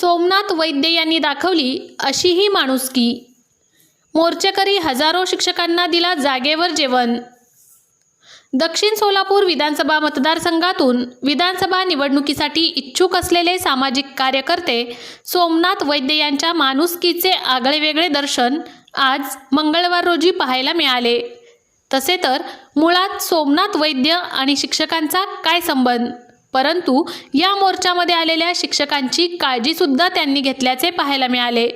सोमनाथ वैद्य यांनी दाखवली अशी ही माणुसकी. मोर्चेकरी हजारो शिक्षकांना दिला जागेवर जेवण. दक्षिण सोलापूर विधानसभा मतदारसंघातून विधानसभा निवडणुकीसाठी इच्छुक असलेले सामाजिक कार्यकर्ते सोमनाथ वैद्य यांच्या माणुसकीचे आगळेवेगळे दर्शन आज मंगळवार रोजी पाहायला मिळाले. तसे तर मुळात सोमनाथ वैद्य आणि शिक्षकांचा काय संबंध? परंतु या मोर्चामध्ये आलेल्या शिक्षकांची काळजीसुद्धा त्यांनी घेतल्याचे पाहायला मिळाले.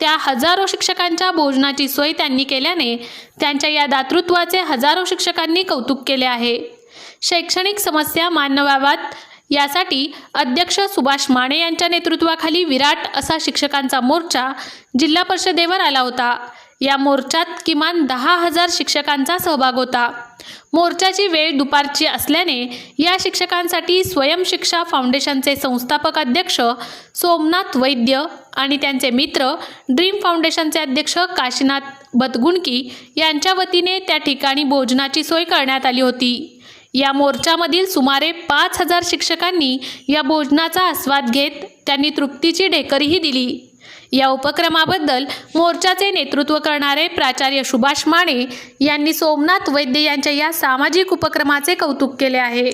त्या हजारो शिक्षकांच्या भोजनाची सोय त्यांनी केल्याने त्यांच्या या दातृत्वाचे हजारो शिक्षकांनी कौतुक केले आहे. शैक्षणिक समस्या मान्य व्हाव्यात यासाठी अध्यक्ष सुभाष माने यांच्या नेतृत्वाखाली विराट असा शिक्षकांचा मोर्चा जिल्हा परिषदेवर आला होता. या मोर्चात किमान दहा हजार शिक्षकांचा सहभाग होता. मोर्चाची वेळ दुपारची असल्याने या शिक्षकांसाठी स्वयंशिक्षा फाउंडेशनचे संस्थापक अध्यक्ष सोमनाथ वैद्य आणि त्यांचे मित्र ड्रीम फाउंडेशनचे अध्यक्ष काशीनाथ बतगुणकी यांच्या वतीने त्या ठिकाणी भोजनाची सोय करण्यात आली होती. या मोर्चामधील सुमारे पाच हजार शिक्षकांनी या भोजनाचा आस्वाद घेत त्यांनी तृप्तीची ढेकरही दिली. या उपक्रमाबद्दल मोर्चाचे नेतृत्व करणारे प्राचार्य सुभाष माने यांनी सोमनाथ वैद्य यांच्या या सामाजिक उपक्रमाचे कौतुक केले आहे.